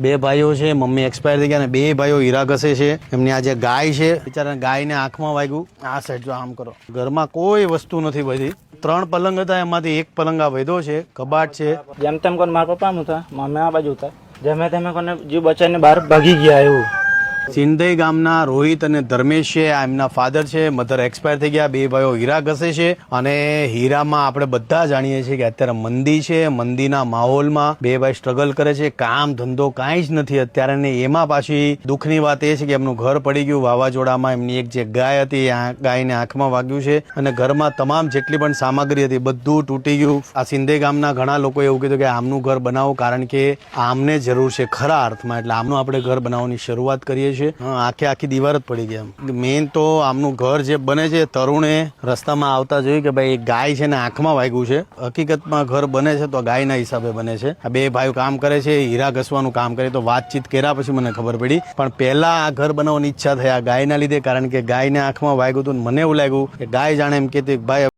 બે ભાઈઓ છે મમ્મી એક્સપાયર થઈ ગયા અને બે ભાઈઓ હીરા ઘસે છે. એમની આ જે ગાય છે. બિચારા ગાયને આંખમાં વાગ્યું. આ સાઈડ જો આમ કરો. ઘરમાં કોઈ વસ્તુ નથી બધી ત્રણ પલંગ હતા એમાંથી એક પલંગ આ વધ્યો છે કબાટ છે. જેમ તેમ કોને મારા પપ્પા હતા મમ્મી આ બાજુ હતા. જેમે તેમે કોને જીવ બચાવીને બહાર ભાગી ગયા એવું. સિંધઈ ગામના રોહિત અને ધર્મેશ છે, આ એમના ફાધર છે મધર એક્સપાયર થઈ ગયા, બે ભાઈઓ હીરા ઘસે છે અને હીરામાં આપણે બધા જાણીએ છીએ કે અત્યારે મંદી છે, મંદીના માહોલમાં બે ભાઈ સ્ટ્રગલ કરે છે, કામ ધંધો કાંઈ જ નથી. અત્યારે ને એમાં પાછી દુઃખની વાત એ છે કે એમનું ઘર પડી ગયું, વાવાઝોડામાં એમની એક જે ગાય હતી આ ગાયને આંખમાં વાગ્યું છે અને ઘરમાં તમામ જેટલી પણ સામગ્રી હતી, બધું તૂટી ગયું. આ સિંધે ગામના ઘણા લોકોએ એવું કીધું કે આમનું ઘર બનાવો, કારણ કે આમને જરૂર છે ખરા અર્થમાં. એટલે આમનું આપણે ઘર બનાવવાની શરૂઆત કરીએ હા, આખે આખી દીવાર જ પડી ગયા મેઇન તો આમનું ઘર જે બને છે તરુણે રસ્તામાં આવતા જોયું કે ભાઈ ગાય છે ને આંખમાં વાગ્યું છે. હકીકતમાં ઘર બને છે તો ગાયના હિસાબે બને છે. આ બે ભાઈઓ કામ કરે છે હીરા ઘસવાનું કામ કરે તો વાતચીત કર્યા પછી મને ખબર પડી. પણ પહેલા આ ઘર બનાવવાની ઈચ્છા આ ગાયના લીધે કારણ કે ગાયને આંખમાં વાગ્યું હતું મને એવું લાગ્યું કે ગાય જાણે એમ કે ભાઈ